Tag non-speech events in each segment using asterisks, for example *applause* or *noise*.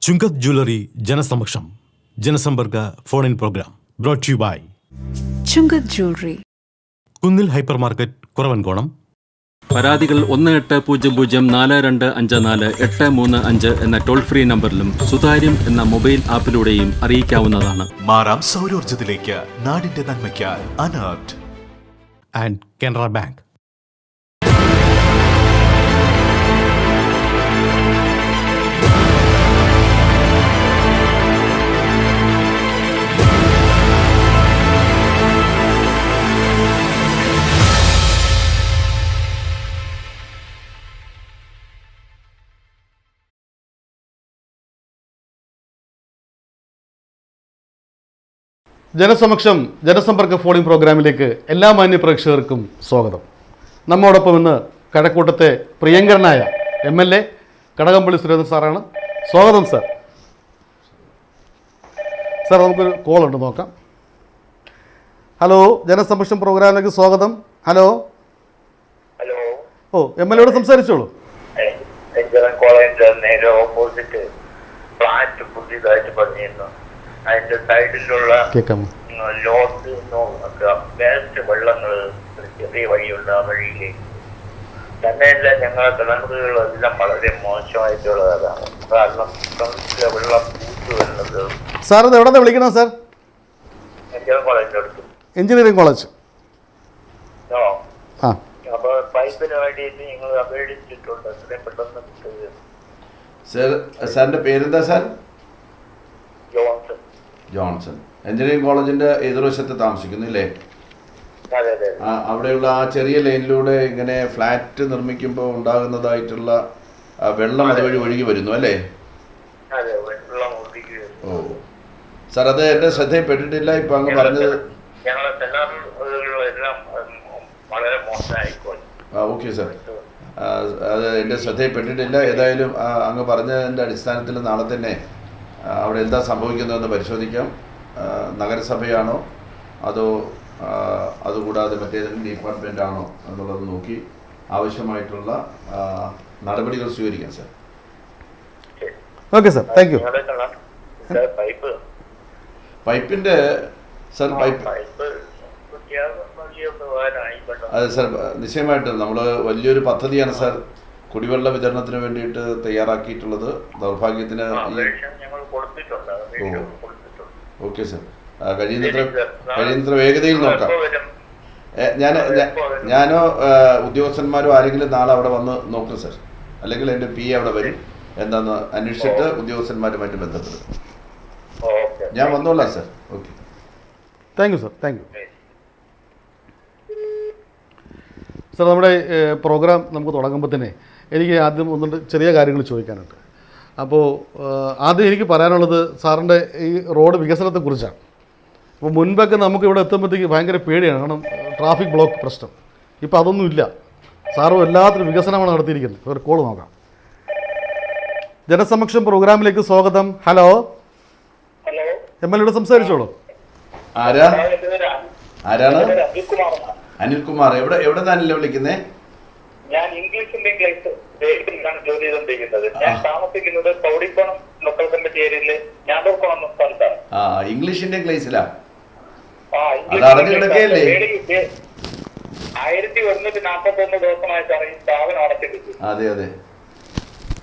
Chungath jewellery ജനസമക്ഷം ജനസമ്പർക്ക phone in program brought you by Chungath jewellery. Kunnil hypermarket Kuravankonam. പരാതികൾ ഒന്ന് എട്ട് പൂജ്യം പൂജ്യം നാല് രണ്ട് അഞ്ച് നാല് എട്ട് മൂന്ന് അഞ്ച് എന്ന ടോൾ ഫ്രീ നമ്പറിലും സുതാര്യം എന്ന മൊബൈൽ ആപ്പിലൂടെയും അറിയിക്കാവുന്നതാണ്. മാറാം സൗരോർജത്തിലേക്ക് നാടിന്റെ നന്മയ്ക്കായി അനർട്ട്. ആൻഡ് കാനറ ബാങ്ക് ജനസമക്ഷം ജനസമ്പർക്ക ഫോണിംഗ് പ്രോഗ്രാമിലേക്ക് എല്ലാ മാന്യ പ്രേക്ഷകർക്കും സ്വാഗതം. നമ്മോടൊപ്പം ഇന്ന് കഴക്കൂട്ടത്തെ പ്രിയങ്കരനായ M L A Kadakampally Surendran സാറാണ്. സ്വാഗതം സാർ. സാർ നമുക്കൊരു കോൾ ഉണ്ട് നോക്കാം. ഹലോ ജനസമക്ഷം പ്രോഗ്രാമിലേക്ക് സ്വാഗതം. ഹലോ. ഹലോ. ഓ എം എൽ എയോട് സംസാരിച്ചോളൂ. കോളേജിന്റെ നേരെ ഓപ്പോസിറ്റ് ഫ്ലാറ്റ് പുതിയതായിട്ട് പണിയുന്നു. അതിന്റെ സൈഡിലുള്ള ലോട്ട് വേസ്റ്റ് വെള്ളങ്ങൾ ചെറിയ വഴിയുണ്ട് ആ വഴിയിലേക്ക്. തന്നെയല്ല ഞങ്ങളുടെ കിണറുകളെല്ലാം വളരെ മോശമായിട്ടുള്ളതാണ്. കാരണം കിണറ്റിലെ വെള്ളം പൂത്തു വരുന്നത് സാർ ഇത് എവിടെ വിളിക്കണം സാർ? എഞ്ചിനീയറിംഗ് കോളേജിന്റെ അടുത്ത്. Engineering college. ഓ ആ. അപ്പൊ പൈപ്പിന് വേണ്ടിയിട്ട് ഞങ്ങൾ അപേക്ഷിച്ചിട്ടുണ്ട്. എത്രയും പെട്ടെന്ന് കിട്ടുക സർ സാറിന്റെ പേരെന്താ സാർ? ജോൺസൺ. ജോൺസൺ. എഞ്ചിനീയറിംഗ് കോളേജിന്റെ എതിർവശത്ത് അതെ ആ, അവിടെയുള്ള ആ ചെറിയ ലൈനിലൂടെ ഇങ്ങനെ ഫ്ലാറ്റ് നിർമ്മിക്കുമ്പോൾ ഉണ്ടാകുന്നതായിട്ടുള്ള വെള്ളം അതുവഴി ഒഴുകി വരുന്നു അല്ലേ? ഓ. സാർ അത് എന്റെ ശ്രദ്ധയിൽപ്പെട്ടിട്ടില്ല. ഇപ്പൊ അങ്ങ് പറഞ്ഞത് ഓക്കെ സാർ. അത് എന്റെ ശ്രദ്ധയിൽപ്പെട്ടിട്ടില്ല. ഏതായാലും അങ്ങ് പറഞ്ഞതിന്റെ അടിസ്ഥാനത്തിൽ നാളെ തന്നെ അവിടെ എന്താ സംഭവിക്കുന്നതെന്ന് പരിശോധിക്കാം. നഗരസഭയാണോ? അതോ അതുകൂടാതെ മറ്റേതെങ്കിലും ഡിപ്പാർട്ട്മെന്റ് ആണോ എന്നുള്ളത് നോക്കി ആവശ്യമായിട്ടുള്ള നടപടികൾ സ്വീകരിക്കാം sir. Okay sir. Thank you. പൈപ്പിന്റെ പൈപ്പിന്റെ സാർ പൈപ്പ്. അതെ സാർ നിശ്ചയമായിട്ടും നമ്മൾ വലിയൊരു പദ്ധതിയാണ് സാർ കുടിവെള്ള വിതരണത്തിന് വേണ്ടിയിട്ട് തയ്യാറാക്കിയിട്ടുള്ളത്. ദൗർഭാഗ്യത്തിന് ആ, ഈ അപേക്ഷ ഞങ്ങൾ കൊടുത്തിട്ടുണ്ട് അപേക്ഷ കൊടുത്തിട്ടുണ്ട് ഓക്കെ സാർ. കഴിയുന്നത്ര. കഴിയുന്നത്ര വേഗതയിൽ നോക്കാം. ഞാൻ? ഞാനോ ഉദ്യോഗസ്ഥന്മാരോ ആരെങ്കിലും നാളെ അവിടെ വന്ന് നോക്കും സർ. അല്ലെങ്കിൽ എന്റെ പി അവിടെ വരും. എന്താന്ന് അന്വേഷിച്ചിട്ട് ഉദ്യോഗസ്ഥന്മാരുമായിട്ട് ബന്ധപ്പെടും. ഓക്കെ. ഞാൻ വന്നോളാം sir. Okay. Thank you sir. Thank you. Sir നമ്മുടെ പ്രോഗ്രാം നമുക്ക് തുടങ്ങുമ്പോൾ തന്നെ എനിക്ക് ആദ്യം ഒന്നുണ്ട് ചെറിയ കാര്യങ്ങൾ ചോദിക്കാനുണ്ട്. അപ്പോൾ ആദ്യം എനിക്ക് പറയാനുള്ളത് സാറിന്റെ ഈ റോഡ് വികസനത്തെക്കുറിച്ചാണ്. അപ്പോൾ മുൻപൊക്കെ നമുക്ക് ഇവിടെ എത്തുമ്പോഴത്തേക്ക് ഭയങ്കര പേടിയാണ്. കാരണം ട്രാഫിക് ബ്ലോക്ക് പ്രശ്നം. ഇപ്പോൾ അതൊന്നുമില്ല സാറും എല്ലാത്തിനും വികസനമാണ് നടത്തിയിരിക്കുന്നത്. ഒരു കോൾ നോക്കാം. ജനസമക്ഷം പ്രോഗ്രാമിലേക്ക് സ്വാഗതം. ഹലോ. ഹലോ. എം എൽ എയുടെ സംസാരിച്ചോളൂ. ആരാ? ആരാണ്? അനിൽകുമാർ. എവിടെ എവിടെ നിന്നല്ലേ വിളിക്കുന്നേ? ഞാൻ ഇംഗ്ലീഷിന്റെ ബേസിലാണ് ജോലി ചെയ്തുകൊണ്ടിരിക്കുന്നത്. ഞാൻ താമസിക്കുന്നത് പൗടിക്കോണം ലോക്കൽ കമ്മിറ്റി ഏരിയയിലെ ഞാൻ എന്ന സ്ഥലത്താണ്. ആ ഇംഗ്ലീഷിന്റെ ക്ലേസിലാ ആയിരത്തി ഒരുന്നൂറ്റി നാൽപ്പത്തി ഒന്ന് ദിവസമായിട്ടാണ് ഈ സ്ഥാപനം അടച്ചിട്ടത് അതെ അതെ.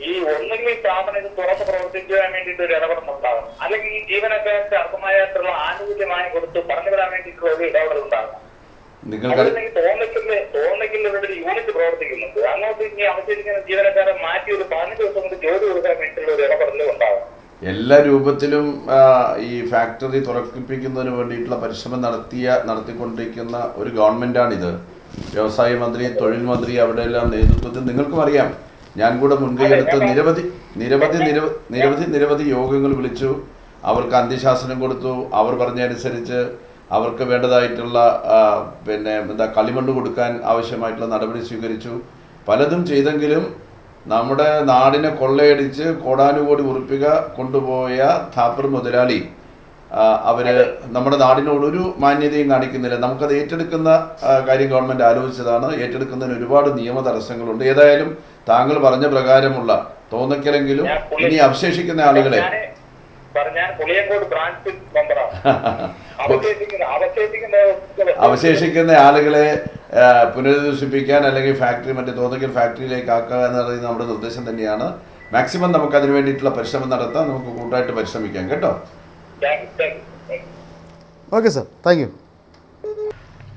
ഈ ഒന്നുകിൽ ഈ സ്ഥാപനം ഇത് തുറന്ന് പ്രവർത്തിക്കുവാൻ വേണ്ടിയിട്ട് ഒരു ഇടപെടൽ ഉണ്ടാകണം. അല്ലെങ്കിൽ ഈ ജീവനക്കാർക്ക് അർഹമായിട്ടുള്ള ആനുകൂല്യമായി കൊടുത്ത് പറഞ്ഞു വിടാൻ വേണ്ടിയിട്ടുള്ള ഒരു ഇടപെടൽ ഉണ്ടാകണം. നിങ്ങൾക്ക് യൂണിറ്റ് പ്രവർത്തിക്കുന്നുണ്ട്. അങ്ങോട്ട് ഇനി അവശേഷിക്കുന്ന ജീവനക്കാരെ മാറ്റി ഒരു പതിനഞ്ച് ദിവസം കൊണ്ട് ജോലി കൊടുക്കാൻ വേണ്ടിയിട്ടുള്ള ഒരു എല്ലാ രൂപത്തിലും ഈ ഫാക്ടറി തുറക്കിപ്പിക്കുന്നതിന് വേണ്ടിയിട്ടുള്ള പരിശ്രമം നടത്തിയ നടത്തിക്കൊണ്ടിരിക്കുന്ന ഒരു ഗവൺമെന്റാണിത് വ്യവസായ മന്ത്രി തൊഴിൽ മന്ത്രി അവിടെ എല്ലാം നേതൃത്വത്തിൽ നിങ്ങൾക്കും അറിയാം. ഞാൻ കൂടെ മുൻകൈയെടുത്ത് നിരവധി നിരവധി നിരവധി നിരവധി നിരവധി യോഗങ്ങൾ വിളിച്ചു. അവർക്ക് അന്ത്യശാസനം കൊടുത്തു. അവർ പറഞ്ഞതനുസരിച്ച് അവർക്ക് വേണ്ടതായിട്ടുള്ള പിന്നെ എന്താ കളിമണ്ണ് കൊടുക്കാൻ ആവശ്യമായിട്ടുള്ള നടപടി സ്വീകരിച്ചു. പലതും ചെയ്തെങ്കിലും നമ്മുടെ നാടിനെ കൊള്ളയടിച്ച് കോടാനുകോടി ഉറപ്പിക കൊണ്ടുപോയ താപ്പർ മുതലാളി അവർ നമ്മുടെ നാടിനോട് ഒരു മാന്യതയും കാണിക്കുന്നില്ല. നമുക്കത് ഏറ്റെടുക്കുന്ന കാര്യം ഗവൺമെന്റ് ആലോചിച്ചതാണ്. ഏറ്റെടുക്കുന്നതിന് ഒരുപാട് നിയമ തടസ്സങ്ങളുണ്ട്. ഏതായാലും താങ്കൾ പറഞ്ഞ പ്രകാരമുള്ള തോന്നിക്കലെങ്കിലും ഇനി അവശേഷിക്കുന്ന ആളുകളെ പുളിയങ്കോട് ബ്രാഞ്ച് മെമ്പറാണ് *laughs* അവശേഷിക്കുന്ന ആളുകളെ പുനരധിവസിപ്പിക്കാൻ അല്ലെങ്കിൽ ഫാക്ടറി മറ്റേ തോന്നിക്കൽ ഫാക്ടറിയിലേക്ക് ആക്കുക എന്ന് പറയുന്നത് നമ്മുടെ നിർദ്ദേശം തന്നെയാണ്. മാക്സിമം നമുക്ക് അതിന് വേണ്ടിയിട്ടുള്ള പരിശ്രമം നടത്താം. നമുക്ക് കൂട്ടായിട്ട് പരിശ്രമിക്കാം. കേട്ടോ? Okay sir thank you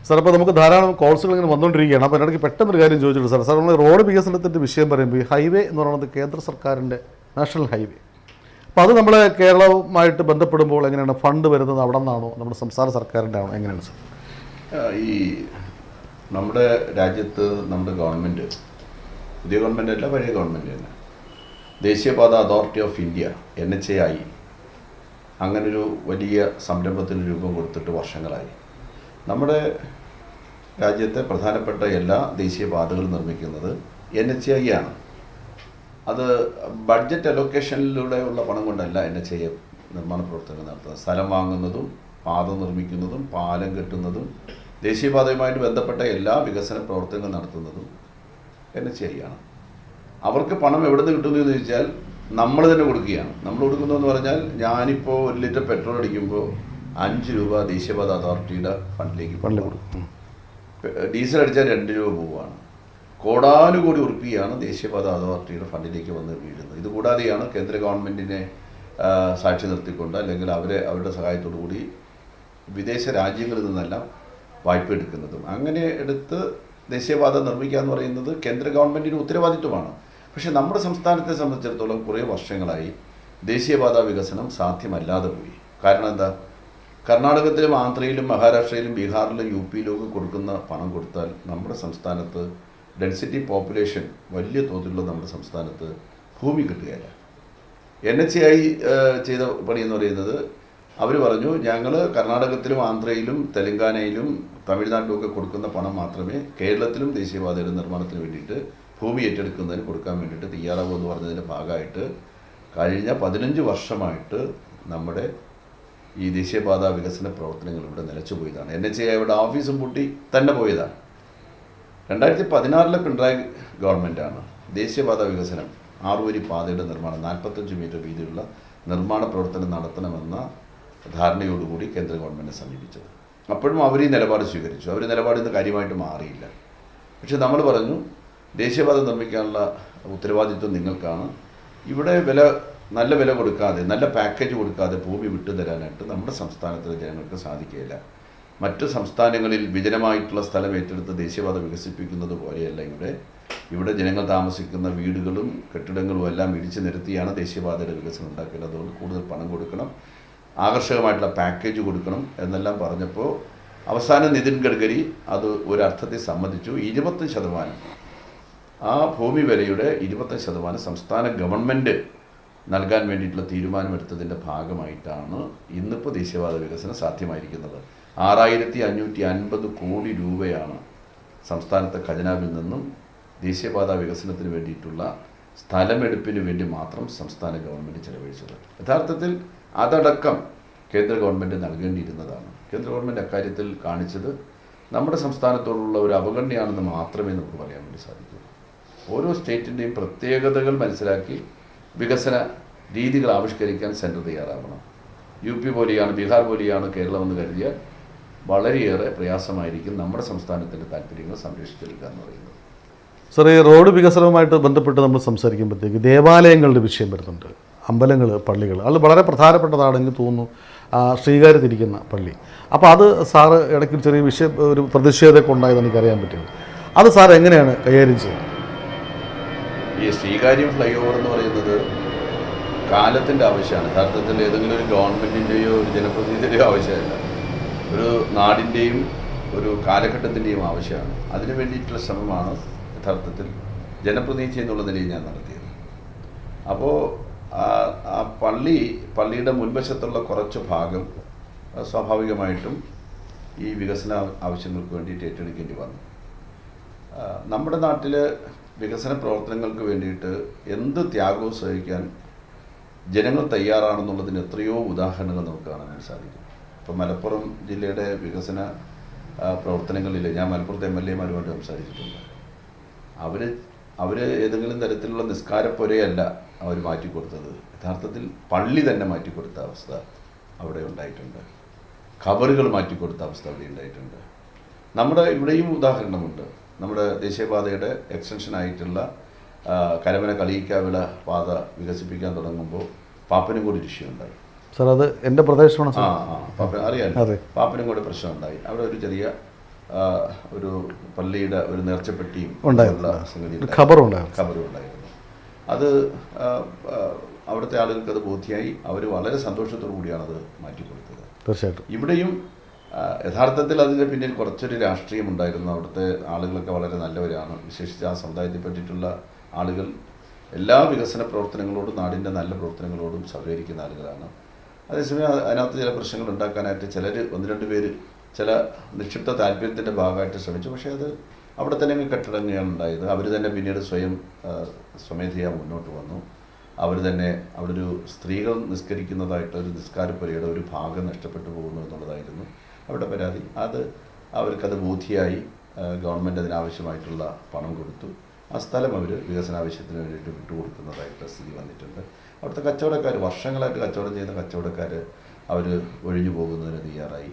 sir അപ്പോൾ നമുക്ക് ധാരാളം കോൾസുകൾ ഇങ്ങനെ വന്നുകൊണ്ടിരിക്കുകയാണ് അപ്പോൾ എന്നിടയ്ക്ക് പെട്ടെന്ന് ഒരു കാര്യം ചോദിച്ചിട്ടുണ്ട്. സാർ സാർ നമ്മൾ റോഡ് വികസനത്തിന്റെ വിഷയം പറയുമ്പോൾ ഈ ഹൈവേ എന്ന് പറയുന്നത് കേന്ദ്ര സർക്കാരിന്റെ നാഷണൽ ഹൈവേ അപ്പോൾ അത് നമ്മൾ കേരളവുമായിട്ട് ബന്ധപ്പെടുമ്പോൾ എങ്ങനെയാണ് ഫണ്ട് വരുന്നത് അവിടെ നിന്നാണോ? നമ്മുടെ സംസ്ഥാന സർക്കാരിന്റെ ആണോ? എങ്ങനെയാണ് സാർ? ഈ നമ്മുടെ രാജ്യത്ത് നമ്മുടെ ഗവൺമെന്റ് പുതിയ ഗവൺമെന്റ് അല്ല പഴയ ഗവൺമെന്റ് തന്നെ. ദേശീയപാത authority of India N H A ആയി. അങ്ങനൊരു വലിയ സംരംഭത്തിന് രൂപം കൊടുത്തിട്ട് വർഷങ്ങളായി. നമ്മുടെ രാജ്യത്തെ പ്രധാനപ്പെട്ട എല്ലാ ദേശീയപാതകളും നിർമ്മിക്കുന്നത് എൻ എച്ച് ഐ ആണ്. അത് ബഡ്ജറ്റ് അലൊക്കേഷനിലൂടെയുള്ള പണം കൊണ്ടല്ല എൻ എച്ച് ഐ നിർമ്മാണ പ്രവർത്തനങ്ങൾ നടത്തുന്നത്. സ്ഥലം വാങ്ങുന്നതും പാത നിർമ്മിക്കുന്നതും പാലം കെട്ടുന്നതും ദേശീയപാതയുമായിട്ട് ബന്ധപ്പെട്ട എല്ലാ വികസന പ്രവർത്തനങ്ങളും നടത്തുന്നതും എൻ എച്ച് ഐ ആണ് അവർക്ക് പണം എവിടെ നിന്ന് കിട്ടുന്നു എന്ന് ചോദിച്ചാൽ നമ്മൾ തന്നെ കൊടുക്കുകയാണ്. നമ്മൾ കൊടുക്കുന്നതെന്ന് പറഞ്ഞാൽ ഞാനിപ്പോൾ ഒരു ലിറ്റർ പെട്രോൾ അടിക്കുമ്പോൾ അഞ്ച് രൂപ ദേശീയപാത അതോറിറ്റിയുടെ ഫണ്ടിലേക്ക് ഫണ്ട് കൊടുക്കും. ഡീസൽ അടിച്ചാൽ രണ്ട് രൂപ പോവുകയാണ് കോടാനുകോടി ഉറുപ്പിയാണ് ദേശീയപാത അതോറിറ്റിയുടെ ഫണ്ടിലേക്ക് വന്ന് വീഴുന്നത്. ഇതുകൂടാതെയാണ് കേന്ദ്ര ഗവൺമെന്റിനെ സാക്ഷി നിർത്തിക്കൊണ്ട് അല്ലെങ്കിൽ അവരെ അവരുടെ സഹായത്തോടു കൂടി വിദേശ രാജ്യങ്ങളിൽ നിന്നെല്ലാം വായ്പ എടുക്കുന്നതും. അങ്ങനെ എടുത്ത് ദേശീയപാത നിർമ്മിക്കുക എന്ന് പറയുന്നത് കേന്ദ്ര ഗവൺമെന്റിന്റെ ഉത്തരവാദിത്വമാണ്. പക്ഷേ നമ്മുടെ സംസ്ഥാനത്തെ സംബന്ധിച്ചിടത്തോളം കുറേ വർഷങ്ങളായി ദേശീയപാത വികസനം സാധ്യമല്ലാതെ പോയി. കാരണം എന്താ? കർണാടകത്തിലും ആന്ധ്രയിലും മഹാരാഷ്ട്രയിലും ബീഹാറിലും യു പിയിലും ഒക്കെ കൊടുക്കുന്ന പണം കൊടുത്താൽ നമ്മുടെ സംസ്ഥാനത്ത് ഡെൻസിറ്റി പോപ്പുലേഷൻ വലിയ തോതിലുള്ള നമ്മുടെ സംസ്ഥാനത്ത് ഭൂമി കിട്ടുകയില്ല. എൻ എച്ച് ഐ ചെയ്ത പണി എന്ന് പറയുന്നത് അവർ പറഞ്ഞു ഞങ്ങൾ കർണാടകത്തിലും ആന്ധ്രയിലും തെലങ്കാനയിലും തമിഴ്നാട്ടിലും ഒക്കെ കൊടുക്കുന്ന പണം മാത്രമേ കേരളത്തിലും ദേശീയപാതയുടെ നിർമ്മാണത്തിന് വേണ്ടിയിട്ട് ഭൂമി ഏറ്റെടുക്കുന്നതിന് കൊടുക്കാൻ വേണ്ടിയിട്ട് തയ്യാറാവൂ എന്ന് പറഞ്ഞതിന്റെ ഭാഗമായിട്ട് കഴിഞ്ഞ പതിനഞ്ച് വർഷമായിട്ട് നമ്മുടെ ഈ ദേശീയപാത വികസന പ്രവർത്തനങ്ങൾ ഇവിടെ നിലച്ചു പോയതാണ് എൻ എച്ച് ഐയുടെ ഓഫീസും പൂട്ടി തന്നെ പോയതാണ്. രണ്ടായിരത്തി പതിനാറിലെ പിണറായി ഗവൺമെന്റാണ് ദേശീയപാത വികസനം ആറുവരി പാതയുടെ നിർമ്മാണം നാൽപ്പത്തഞ്ച് മീറ്റർ വീതിയുള്ള നിർമ്മാണ പ്രവർത്തനം നടത്തണമെന്ന ധാരണയോടുകൂടി കേന്ദ്ര ഗവൺമെന്റിനെ സമീപിച്ചത്. അപ്പോഴും അവർ ഈ നിലപാട് സ്വീകരിച്ചു. അവർ നിലപാട് ഇന്ന് കാര്യമായിട്ട് മാറിയില്ല. പക്ഷെ നമ്മൾ പറഞ്ഞു ദേശീയപാത നിർമ്മിക്കാനുള്ള ഉത്തരവാദിത്വം നിങ്ങൾക്കാണ്. ഇവിടെ വില നല്ല വില കൊടുക്കാതെ നല്ല പാക്കേജ് കൊടുക്കാതെ ഭൂമി വിട്ടു തരാനായിട്ട് നമ്മുടെ സംസ്ഥാനത്തിലെ ജനങ്ങൾക്ക് സാധിക്കുകയില്ല. മറ്റു സംസ്ഥാനങ്ങളിൽ വിജനമായിട്ടുള്ള സ്ഥലം ഏറ്റെടുത്ത് ദേശീയപാത വികസിപ്പിക്കുന്നത് പോലെയല്ല ഇവിടെ. ഇവിടെ ജനങ്ങൾ താമസിക്കുന്ന വീടുകളും കെട്ടിടങ്ങളും എല്ലാം ഇടിച്ചു നിരത്തിയാണ് ദേശീയപാതയുടെ വികസനം ഉണ്ടാക്കേണ്ടത് അതുകൊണ്ട് കൂടുതൽ പണം കൊടുക്കണം ആകർഷകമായിട്ടുള്ള പാക്കേജ് കൊടുക്കണം എന്നെല്ലാം പറഞ്ഞപ്പോൾ അവസാന നിതിൻ ഗഡ്കരി അത് ഒരർത്ഥത്തിൽ സമ്മതിച്ചു. ഇരുപത്തി ശതമാനം ആ ഭൂമി വിലയുടെ ഇരുപത്തഞ്ച് ശതമാനം സംസ്ഥാന ഗവൺമെന്റ് നൽകാൻ വേണ്ടിയിട്ടുള്ള തീരുമാനമെടുത്തതിന്റെ ഭാഗമായിട്ടാണ് ഇന്നിപ്പോൾ ദേശീയപാത വികസനം സാധ്യമായിരിക്കുന്നത്. ആറായിരത്തി അഞ്ഞൂറ്റി അൻപത് കോടി രൂപയാണ് സംസ്ഥാനത്തെ ഖജനാവിൽ നിന്നും ദേശീയപാത വികസനത്തിന് വേണ്ടിയിട്ടുള്ള സ്ഥലമെടുപ്പിന് വേണ്ടി മാത്രം സംസ്ഥാന ഗവൺമെന്റ് ചെലവഴിച്ചത്. യഥാർത്ഥത്തിൽ അതടക്കം കേന്ദ്ര ഗവൺമെന്റ് നൽകേണ്ടിയിരുന്നതാണ്. കേന്ദ്ര ഗവൺമെന്റ് അക്കാര്യത്തിൽ കാണിച്ചത് നമ്മുടെ സംസ്ഥാനത്തോടുള്ള ഒരു അവഗണനയാണെന്ന് മാത്രമേ നമുക്ക് പറയാൻ വേണ്ടി സാധിക്കൂ. ഓരോ സ്റ്റേറ്റിന്റെയും പ്രത്യേകതകൾ മനസ്സിലാക്കി വികസന രീതികൾ ആവിഷ്കരിക്കാൻ സെന്റർ തയ്യാറാവണം. യു പി പോലെയാണ് ബീഹാർ പോലെയാണ് കേരളം എന്ന് കരുതിയാൽ വളരെയേറെ പ്രയാസമായിരിക്കും നമ്മുടെ സംസ്ഥാനത്തിന്റെ താല്പര്യങ്ങൾ സംരക്ഷിച്ചെടുക്കുക എന്ന് പറയുന്നത്. സാർ ഈ റോഡ് വികസനവുമായിട്ട് ബന്ധപ്പെട്ട് നമ്മൾ സംസാരിക്കുമ്പോഴത്തേക്ക് ദേവാലയങ്ങളുടെ വിഷയം വരുന്നുണ്ട്. അമ്പലങ്ങൾ പള്ളികൾ അത് വളരെ പ്രധാനപ്പെട്ടതാണ് എനിക്ക് തോന്നുന്നു ശ്രീകാര്യത്തിരിക്കുന്ന പള്ളി. അപ്പോൾ അത് സാറ് ഇടയ്ക്ക് ചെറിയ വിഷയ ഒരു പ്രതിഷേധമൊക്കെ ഉണ്ടായത് എനിക്കറിയാൻ പറ്റും. അത് സാർ എങ്ങനെയാണ് കൈകാര്യം ചെയ്യുന്നത്? ഈ ശ്രീകാര്യം ഫ്ലൈ ഓവർ എന്ന് പറയുന്നത് കാലത്തിന്റെ ആവശ്യമാണ്. യഥാർത്ഥത്തിൽ ഏതെങ്കിലും ഒരു ഗവൺമെന്റിന്റെയോ ഒരു ജനപ്രതിനിധിയുടെയോ ആവശ്യമല്ല. ഒരു നാടിന്റെയും ഒരു കാലഘട്ടത്തിന്റെയും ആവശ്യമാണ്. അതിനു വേണ്ടിയിട്ടുള്ള ശ്രമമാണ് യഥാർത്ഥത്തിൽ ജനപ്രതിനിധി എന്നുള്ള നിലയിൽ ഞാൻ നടത്തിയത്. അപ്പോൾ ആ- പള്ളി പള്ളിയുടെ മുൻവശത്തുള്ള കുറച്ച് ഭാഗം സ്വാഭാവികമായിട്ടും ഈ വികസന ആവശ്യങ്ങൾക്ക് വേണ്ടിയിട്ട് ഏറ്റെടുക്കേണ്ടി വന്നു. നമ്മുടെ നാട്ടിൽ വികസന പ്രവർത്തനങ്ങൾക്ക് വേണ്ടിയിട്ട് എന്ത് ത്യാഗവും സഹിക്കാൻ ജനങ്ങൾ തയ്യാറാണെന്നുള്ളതിന് എത്രയോ ഉദാഹരണങ്ങൾ നമുക്ക് കാണാൻ സാധിക്കും. ഇപ്പോൾ മലപ്പുറം ജില്ലയുടെ വികസന പ്രവർത്തനങ്ങളിൽ ഞാൻ മലപ്പുറത്തെ എം എൽ എമാരുമായിട്ട് സംസാരിച്ചിട്ടുണ്ട്. അവർ അവർ ഏതെങ്കിലും തരത്തിലുള്ള നിസ്കാരപ്പൊരയല്ല അവർ മാറ്റിക്കൊടുത്തത്. യഥാർത്ഥത്തിൽ പള്ളി തന്നെ മാറ്റിക്കൊടുത്ത അവസ്ഥ അവിടെ ഉണ്ടായിട്ടുണ്ട്. ഖബറുകൾ മാറ്റിക്കൊടുത്ത അവസ്ഥ അവിടെ ഉണ്ടായിട്ടുണ്ട്. നമ്മുടെ ഇവിടെയും ഉദാഹരണമുണ്ട്. നമ്മുടെ ദേശീയപാതയുടെ എക്സ്റ്റൻഷനായിട്ടുള്ള കരമന കളിയിക്കാവിള പാത വികസിപ്പിക്കാൻ തുടങ്ങുമ്പോൾ പാപ്പനും കൂടി വിഷയമുണ്ടായി സാർ അത് എന്റെ പ്രദേശമാണ് സാർ. അറിയാം. അതെ. പാപ്പനും കൂടെ പ്രശ്നം ഉണ്ടായി അവിടെ ഒരു ചെറിയ ഒരു പള്ളിയുടെ ഒരു നേർച്ചപ്പെട്ടിയും ഉണ്ടായിരുന്നു. സംഗതി. ഖബറും ഉണ്ടായിരുന്നു. അത് അവിടുത്തെ ആളുകൾക്ക് അത് ബോധ്യമായി അവർ വളരെ സന്തോഷത്തോടു കൂടിയാണ് അത് മാറ്റിക്കൊടുത്തത്. തീർച്ചയായിട്ടും. ഇവിടെയും യഥാർത്ഥത്തിൽ അതിന്റെ പിന്നിൽ കുറച്ചൊരു രാഷ്ട്രീയം ഉണ്ടായിരുന്നു. അവിടുത്തെ ആളുകളൊക്കെ വളരെ നല്ലവരാണ്. വിശേഷിച്ച് ആ സമുദായത്തെ പറ്റിയിട്ടുള്ള ആളുകൾ എല്ലാ വികസന പ്രവർത്തനങ്ങളോടും നാടിന്റെ നല്ല പ്രവർത്തനങ്ങളോടും സഹകരിക്കുന്ന ആളുകളാണ്. അതേസമയം അത് അതിനകത്ത് ചില പ്രശ്നങ്ങൾ ഉണ്ടാക്കാനായിട്ട് ചിലർ ഒന്ന് രണ്ട് പേര് ചില നിക്ഷിപ്ത താല്പര്യത്തിന്റെ ഭാഗമായിട്ട് ശ്രമിച്ചു. പക്ഷേ അത് അവിടെ തന്നെ അങ്ങ് ഉണ്ടായത്. അവർ തന്നെ പിന്നീട് സ്വയം സ്വമേധയാ മുന്നോട്ട് വന്നു. അവർ തന്നെ അവിടെ ഒരു സ്ത്രീകൾ നിസ്കരിക്കുന്നതായിട്ട് ഒരു നിസ്കാരപ്പുരയുടെ ഒരു ഭാഗം നഷ്ടപ്പെട്ടു പോകുന്നു എന്നുള്ളതായിരുന്നു അവരുടെ പരാതി. അത് അവർക്കത് ബോധ്യമായി ആ, ഗവൺമെന്റ് അതിനാവശ്യമായിട്ടുള്ള പണം കൊടുത്തു. ആ സ്ഥലം അവർ വികസനാവശ്യത്തിന് വേണ്ടിയിട്ട് വിട്ടുകൊടുക്കുന്നതായിട്ട് സ്ഥിതി വന്നിട്ടുണ്ട്. അവിടുത്തെ കച്ചവടക്കാർ വർഷങ്ങളായിട്ട് കച്ചവടം ചെയ്യുന്ന കച്ചവടക്കാർ അവർ ഒഴിഞ്ഞു പോകുന്നതിന് തയ്യാറായി.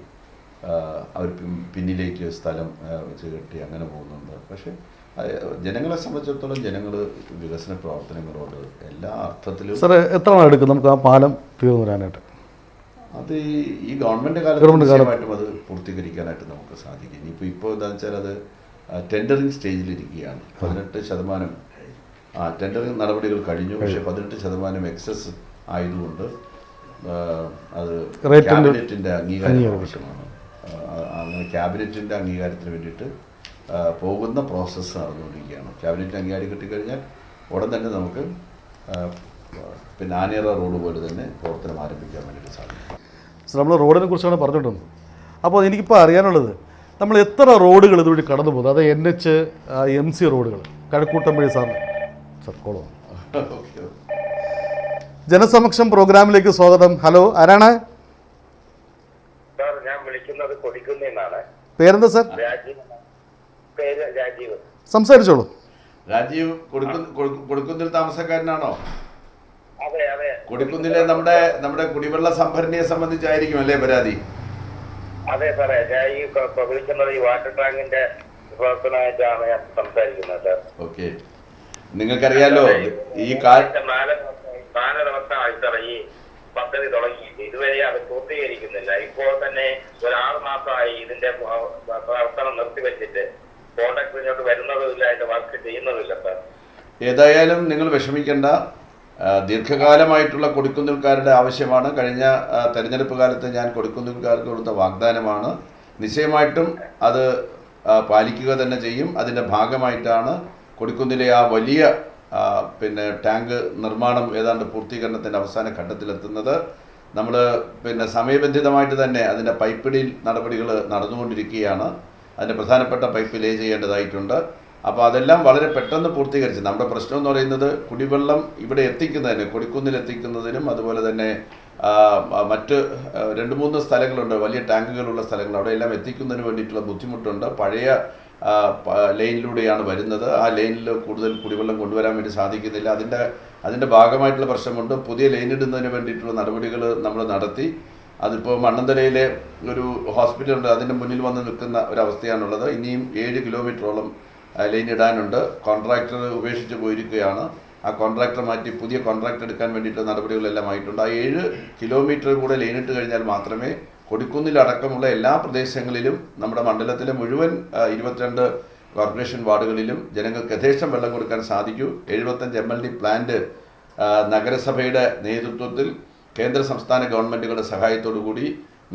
അവർ പിന്നിലേക്ക് സ്ഥലം വെച്ച് കെട്ടി അങ്ങനെ പോകുന്നുണ്ട്. പക്ഷേ ജനങ്ങളെ സംബന്ധിച്ചിടത്തോളം ജനങ്ങൾ വികസന പ്രവർത്തനങ്ങളോട് എല്ലാ അർത്ഥത്തിലും സാറേ എത്ര നാൾ എടുക്കും നമുക്ക് ആ പാലം തീർന്നു വരാനായിട്ട്? അത് ഈ- ഗവൺമെന്റ് കാലത്ത് അത് പൂർത്തീകരിക്കാനായിട്ട് നമുക്ക് സാധിക്കും. ഇനിയിപ്പോൾ ഇപ്പോൾ എന്താണെന്ന് വെച്ചാൽ അത് ടെൻഡറിങ് സ്റ്റേജിലിരിക്കുകയാണ് പതിനെട്ട് ശതമാനം ആ ടെൻഡറിങ് നടപടികൾ കഴിഞ്ഞു. പക്ഷേ പതിനെട്ട് ശതമാനം എക്സസ് ആയതുകൊണ്ട് അത് ക്യാബിനറ്റിന്റെ അംഗീകാരം. ആവശ്യമാണ്. അങ്ങനെ ക്യാബിനറ്റിന്റെ അംഗീകാരത്തിന് വേണ്ടിയിട്ട് പോകുന്ന പ്രോസസ്സ് നടന്നുകൊണ്ടിരിക്കുകയാണ്. ക്യാബിനറ്റ് അംഗീകാരം കിട്ടിക്കഴിഞ്ഞാൽ ഉടൻ തന്നെ നമുക്ക് പിന്നെ ആനേറ റോഡ് പോലെ തന്നെ പ്രവർത്തനം ആരംഭിക്കാൻ വേണ്ടിയിട്ട് സാധിക്കും. സാർ നമ്മൾ റോഡിനെ കുറിച്ചാണ് പറഞ്ഞിട്ടുള്ളത് അപ്പോൾ എനിക്കിപ്പോൾ അറിയാനുള്ളത് നമ്മൾ എത്ര റോഡുകൾ ഇതുവഴി കടന്നു പോകുന്നത് അത് എൻ എച്ച് എം സി റോഡുകൾ കഴക്കൂട്ടം വഴി സാറിന്. സാർ ജനസമക്ഷം പ്രോഗ്രാമിലേക്ക് സ്വാഗതം. ഹലോ ആരാണ്? സാർ ഞാൻ വിളിക്കുന്നത് കൊടിക്കുന്നിന്നാണ്. പേരെന്താ സാർ? രാജീവ് പേര് രാജീവ്. സംസാരിച്ചോളൂ. രാജീവ് കൊടുക്കു കൊടുക്കു- കൊടുക്കുന്നിൽ താമസക്കാരനാണോ? അതെ അതെ. കൊടുക്കുന്നിലെ നമ്മുടെ നമ്മുടെ കുടിവെള്ള സംഭരണിയെ സംബന്ധിച്ചായിരിക്കും അല്ലേ പരാതി? അതെ സാറേ. ഞാൻ ഈ വിളിക്കുന്നത് ഈ വാട്ടർ ടാങ്കിന്റെ പ്രവർത്തനമായിട്ടാണ് ഞാൻ സംസാരിക്കുന്നത്. Sir okay. നിങ്ങൾക്കറിയാലോ ഈ കാ ഇതിന്റെ നാല് ദിവസം- നാല് ദിവസമായി ഈ പദ്ധതി തുടങ്ങി. ഇതുവരെ അത് പൂർത്തീകരിക്കുന്നില്ല. ഇപ്പോൾ തന്നെ ഒരു ആറ് മാസമായി ഇതിന്റെ പ്ര- പ്രവർത്തനം നിർത്തിവെച്ചിട്ട് കോൺട്രാക്ടർ ഇങ്ങോട്ട് വരുന്നതുമില്ല അതിന്റെ വർക്ക് ചെയ്യുന്നതുമില്ല സാർ. ഏതായാലും നിങ്ങൾ വിഷമിക്കേണ്ട. ദീർഘകാലമായിട്ടുള്ള കൊടുക്കുന്നിൽക്കാരുടെ ആവശ്യമാണ്. കഴിഞ്ഞ തെരഞ്ഞെടുപ്പ് കാലത്ത് ഞാൻ കൊടുക്കുന്നിൽക്കാർക്ക് കൊടുത്ത വാഗ്ദാനമാണ്. നിശ്ചയമായിട്ടും അത് പാലിക്കുക തന്നെ ചെയ്യും. അതിന്റെ ഭാഗമായിട്ടാണ് കൊടുക്കുന്നിലെ ആ വലിയ പിന്നെ ടാങ്ക് നിർമ്മാണം ഏതാണ്ട് പൂർത്തീകരണത്തിന്റെ അവസാന ഘട്ടത്തിലെത്തുന്നത്. നമ്മൾ പിന്നെ സമയബന്ധിതമായിട്ട് തന്നെ അതിന്റെ പൈപ്പിടിയിൽ നടപടികൾ നടന്നുകൊണ്ടിരിക്കുകയാണ്. അതിന്റെ പ്രധാനപ്പെട്ട പൈപ്പ് ലേ ചെയ്യേണ്ടതായിട്ടുണ്ട്. അപ്പോൾ അതെല്ലാം വളരെ പെട്ടെന്ന് പൂർത്തീകരിച്ച് നമ്മുടെ പ്രശ്നം എന്ന് പറയുന്നത് കുടിവെള്ളം ഇവിടെ എത്തിക്കുന്നതിന് കൊടിക്കുന്നിൽ എത്തിക്കുന്നതിനും അതുപോലെ തന്നെ മറ്റ് രണ്ട് മൂന്ന് സ്ഥലങ്ങളുണ്ട് വലിയ ടാങ്കുകളുള്ള സ്ഥലങ്ങൾ അവിടെ എല്ലാം എത്തിക്കുന്നതിന് വേണ്ടിയിട്ടുള്ള ബുദ്ധിമുട്ടുണ്ട്. പഴയ ലൈനിലൂടെയാണ് വരുന്നത്. ആ ലൈനിൽ കൂടുതൽ കുടിവെള്ളം കൊണ്ടുവരാൻ വേണ്ടി സാധിക്കുന്നില്ല. അതിന്റെ അതിന്റെ ഭാഗമായിട്ടുള്ള പ്രശ്നമുണ്ട്. പുതിയ ലൈൻ ഇടുന്നതിന് വേണ്ടിയിട്ടുള്ള നടപടികൾ നമ്മൾ നടത്തി. അതിപ്പോൾ മണ്ണന്തലയിലെ ഒരു ഹോസ്പിറ്റലുണ്ട്. അതിന്റെ മുന്നിൽ വന്ന് നിൽക്കുന്ന ഒരവസ്ഥയാണുള്ളത്. ഇനിയും ഏഴ് കിലോമീറ്ററോളം ലൈൻ ഇടാനുണ്ട്. കോൺട്രാക്ടർ ഉപേക്ഷിച്ച് പോയിരിക്കുകയാണ്. ആ കോൺട്രാക്ടർ മാറ്റി പുതിയ കോൺട്രാക്ട് എടുക്കാൻ വേണ്ടിയിട്ടുള്ള നടപടികളെല്ലാം ആയിട്ടുണ്ട്. ആ ഏഴ് കിലോമീറ്റർ കൂടെ ലൈൻ ഇട്ട് കഴിഞ്ഞാൽ മാത്രമേ കൊടിക്കുന്നിലടക്കമുള്ള എല്ലാ പ്രദേശങ്ങളിലും നമ്മുടെ മണ്ഡലത്തിലെ മുഴുവൻ ഇരുപത്തിരണ്ട് കോർപ്പറേഷൻ വാർഡുകളിലും ജനങ്ങൾക്ക് യഥേഷ്ടം വെള്ളം കൊടുക്കാൻ സാധിക്കൂ. എഴുപത്തഞ്ച് എം എൽ ഡി പ്ലാന്റ് നഗരസഭയുടെ നേതൃത്വത്തിൽ കേന്ദ്ര സംസ്ഥാന ഗവൺമെന്റുകളുടെ സഹായത്തോടു കൂടി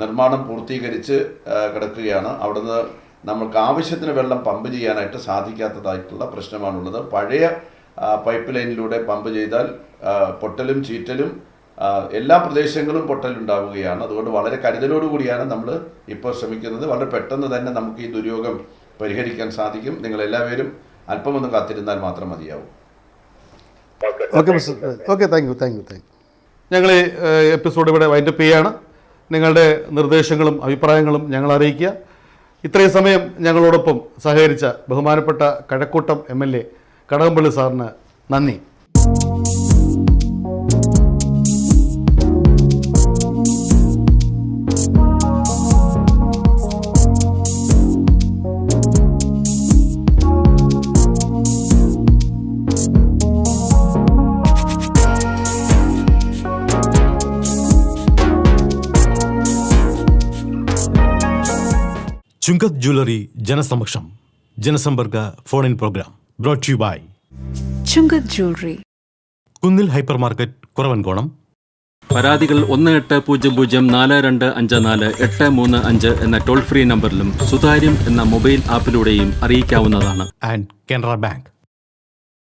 നിർമ്മാണം പൂർത്തീകരിച്ച് കിടക്കുകയാണ്. അവിടുന്ന് നമുക്ക് ആവശ്യത്തിന് വെള്ളം പമ്പ് ചെയ്യാനായിട്ട് സാധിക്കാത്തതായിട്ടുള്ള പ്രശ്നമാണുള്ളത്. പഴയ പൈപ്പ് ലൈനിലൂടെ പമ്പ് ചെയ്താൽ പൊട്ടലും ചീറ്റലും എല്ലാ പ്രദേശങ്ങളും പൊട്ടലുണ്ടാവുകയാണ് അതുകൊണ്ട് വളരെ കരുതലോടുകൂടിയാണ് നമ്മൾ ഇപ്പോൾ ശ്രമിക്കുന്നത്. വളരെ പെട്ടെന്ന് തന്നെ നമുക്ക് ഈ ദുര്യോഗം പരിഹരിക്കാൻ സാധിക്കും. നിങ്ങൾ എല്ലാവരും അല്പമൊന്ന് കാത്തിരുന്നാൽ മാത്രം മതിയാവും. Okay. Okay mister. Okay thank you thank you thank you. ഞങ്ങൾ ഈ എപ്പിസോഡ് ഇവിടെ വൈൻഡപ്പ് ചെയ്യാണ്. നിങ്ങളുടെ നിർദ്ദേശങ്ങളും അഭിപ്രായങ്ങളും ഞങ്ങൾ അറിയിക്കുക. ഇത്രയും സമയം ഞങ്ങളോടൊപ്പം സഹകരിച്ച ബഹുമാനപ്പെട്ട Kazhakkoottam M L A Kadakampally സാറിന് നന്ദി. Chungath jewellery ജനസമക്ഷം ജനസമ്പർക്ക phone in program brought you by Chungath jewellery Kunnil hypermarket Kuravankonam പരാതികൾ ഒന്ന് എട്ട് പൂജ്യം പൂജ്യം നാല് രണ്ട് അഞ്ച് നാല് എട്ട് മൂന്ന് അഞ്ച് എന്ന ടോൾ ഫ്രീ നമ്പറിലും സുതാര്യം എന്ന മൊബൈൽ ആപ്പിലൂടെയും അറിയിക്കാവുന്നതാണ്. And Canara bank